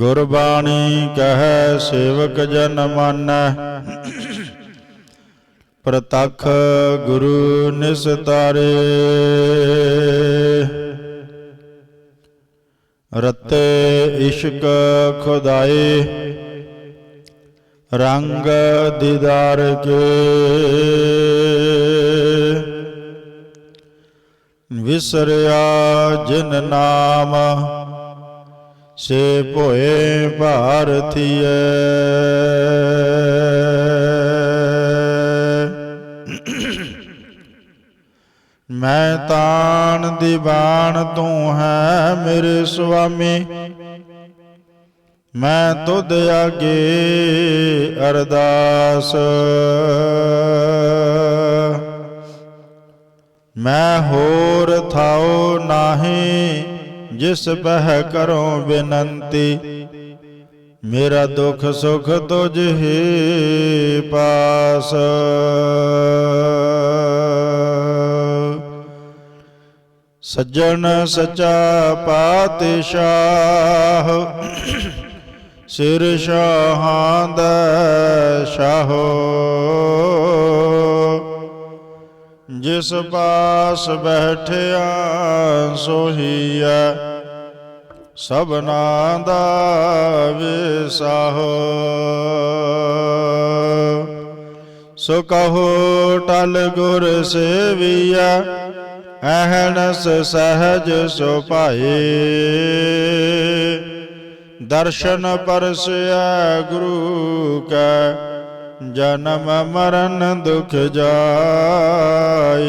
ਗੁਰਬਾਣੀ ਕਹੈ, ਸੇਵਕ ਜਨ ਮਾਨੈ। ਪ੍ਰਤਖ ਗੁਰੂ ਨਿਸਤਾਰੇ। ਰਤੇ ਇਸ਼ਕ ਖੁਦਾਏ, ਰੰਗ ਦੀਦਾਰ ਕੇ। ਵਿਸਰਿਆ ਜਿਨ ਨਾਮ ਸੇ ਭੋਏ ਭਾਰਤੀਏ। ਮੈਂ ਤਾਣ ਦੀਵਾਨ ਤੂੰ ਹੈ ਮੇਰੇ ਸੁਆਮੀ। ਮੈਂ ਤੁਧ ਆਗੇ ਅਰਦਾਸ। ਮੈਂ ਹੋਰ ਥਾਉ ਨਾਹੀ ਜਿਸ ਬਹਿ ਕਰੋ ਬੇਨੰਤੀ, ਮੇਰਾ ਦੁੱਖ ਸੁਖ ਤੁਝ ਹੀ ਪਾਸ। ਸੱਜਣ ਸਚਾ ਪਾਤਸ਼ਾਹ, ਸਿਰ ਸ਼ਾਹਾਂ ਦਾ ਸ਼ਾਹੋ। ਜਿਸ ਪਾਸ ਬੈਠਿਆ ਸੋਹੀਐ ਸਭਨਾ ਦਾ ਵਿਸਾਹੋ। ਸੋ ਕਹੋ, ਟਲ ਗੁਰ ਸੇਵੀਐ, ਅਹਨਸ ਸਹਜ ਸੋ ਭਾਏ ਦਰਸ਼ਨ ਪਰਸਿਆ ਗੁਰੂ ਕੈ, ਜਨਮ ਮਰਨ ਦੁਖ ਜਾਏ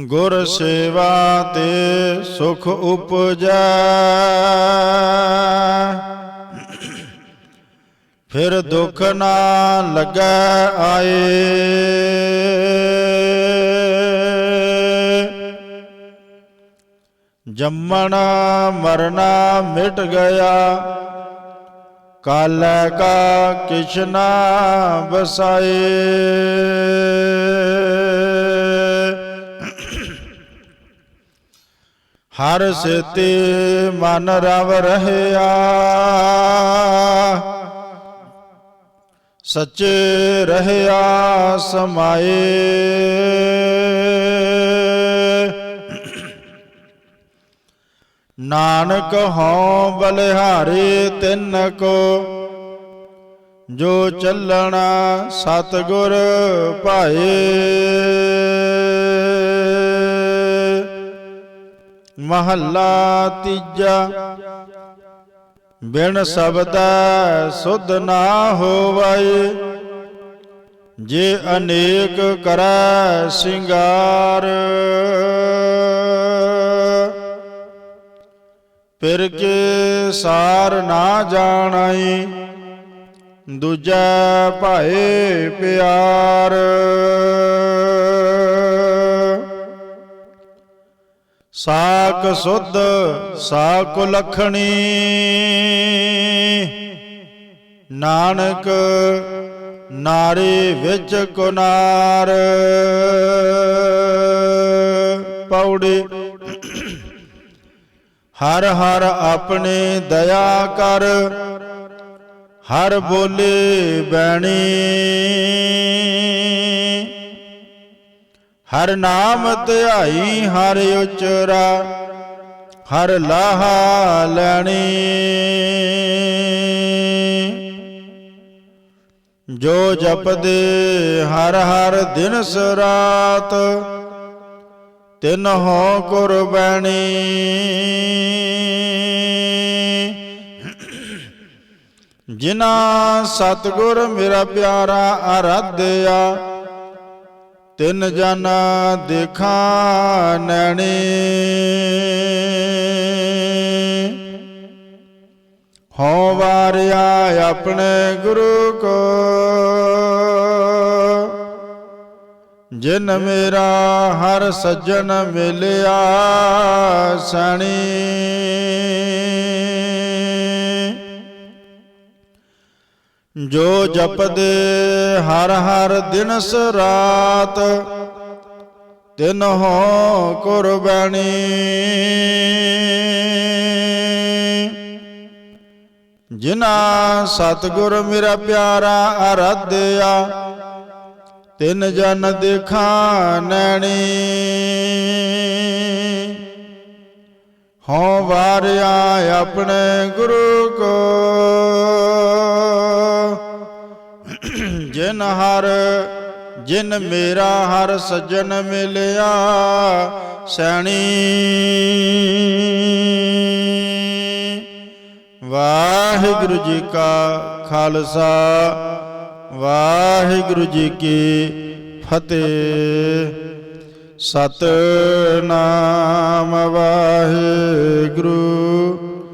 ਗੁਰ ਸੇਵਾ ਤੇ ਸੁਖ ਉਪਜੈ। ਫਿਰ ਦੁਖ ਨਾ ਲੱਗੈ ਆਏ। ਜੰਮਣਾ ਮਰਨਾ ਮਿਟ ਗਿਆ। ਕਾਲੈ ਕਾ ਕਿਛ ਬਸਾਏ ਹਰ ਸੇਤੇ ਮਨ ਰਵ ਰਹਿਆ। ਸੱਚੇ ਰਹਿਆ ਸਮਾਏ। ਨਾਨਕ ਹਉ ਬਲਿਹਾਰੇ ਤਿੰਨ ਕੋ ਜੋ ਚੱਲਣਾ ਸਤਗੁਰ ਭਾਏ। ਮਹੱਲਾ ਤੀਜਾ। ਬਿਨ ਸ਼ਬਦੈ ਸੁਧ ਨਾ ਹੋਵੈ, ਜੇ ਅਨੇਕ ਕਰੈ ਸਿੰਗਾਰ। ਫਿਰ ਕੇ ਸਾਰ ਨਾ ਜਾਣਾਈ ਦੂਜਾ ਭਾਏ ਪਿਆਰ। ਸਾਕ ਸੁਧ ਸਾਕ ਲਖਣੀ। ਨਾਨਕ, ਨਾਰੀ ਵਿੱਚ ਕੁਨਾਰ। ਪੌੜੀ, ਹਰ ਹਰ ਆਪਣੇ ਦਇਆ ਕਰ। ਹਰ ਬੋਲੇ ਬੈਣੀ ਹਰ ਨਾਮ ਧਿਆਈ ਹਰ ਉਚਰਾ, ਹਰ ਲਾਹਾ ਲੈਣੀ। ਜੋ ਜਪਦੇ ਹਰ ਹਰ ਦਿਨ ਸਰਾਤ, ਤਿਨ ਹੋ ਕੁਰਬਾਨੀ ਜਿਨਾ ਸਤਗੁਰ ਮੇਰਾ ਪਿਆਰਾ ਆਰਾਧਿਆ ਤਿੰਨ ਜਨ ਦੇਖਾ ਨੈਣੀ। ਹਉ ਵਾਰਿਆ ਆਪਣੇ ਗੁਰੂ ਕੋ। ਜਿਨ ਮੇਰਾ ਹਰ ਸੱਜਣ ਮਿਲਿਆ ਸਣੀ। ਜੋ ਜਪਦੇ ਹਰ ਹਰ ਦਿਨਸ ਰਾਤ, ਤਿਨ ਹੋ ਕੁਰਬਾਨੀ ਜਿਨਾ ਸਤਗੁਰ ਮੇਰਾ ਪਿਆਰਾ ਆਰਾਧਿਆ ਤਿਨ ਜਨ ਦੇਖਾ ਨੈਣੀ। ਹੋ ਵਾਰਿਆ ਆਪਣੇ ਗੁਰੂ ਕੋ ਜਿਨ ਹਰ, ਜਿਨ ਮੇਰਾ ਹਰ ਸੱਜਣ ਮਿਲਿਆ, ਸੈਣੀ। ਵਾਹਿਗੁਰੂ ਜੀ ਕਾ ਖਾਲਸਾ, ਵਾਹਿਗੁਰੂ ਜੀ ਕੀ ਫਤਿਹ। ਸਤਨਾਮ ਵਾਹਿਗੁਰੂ।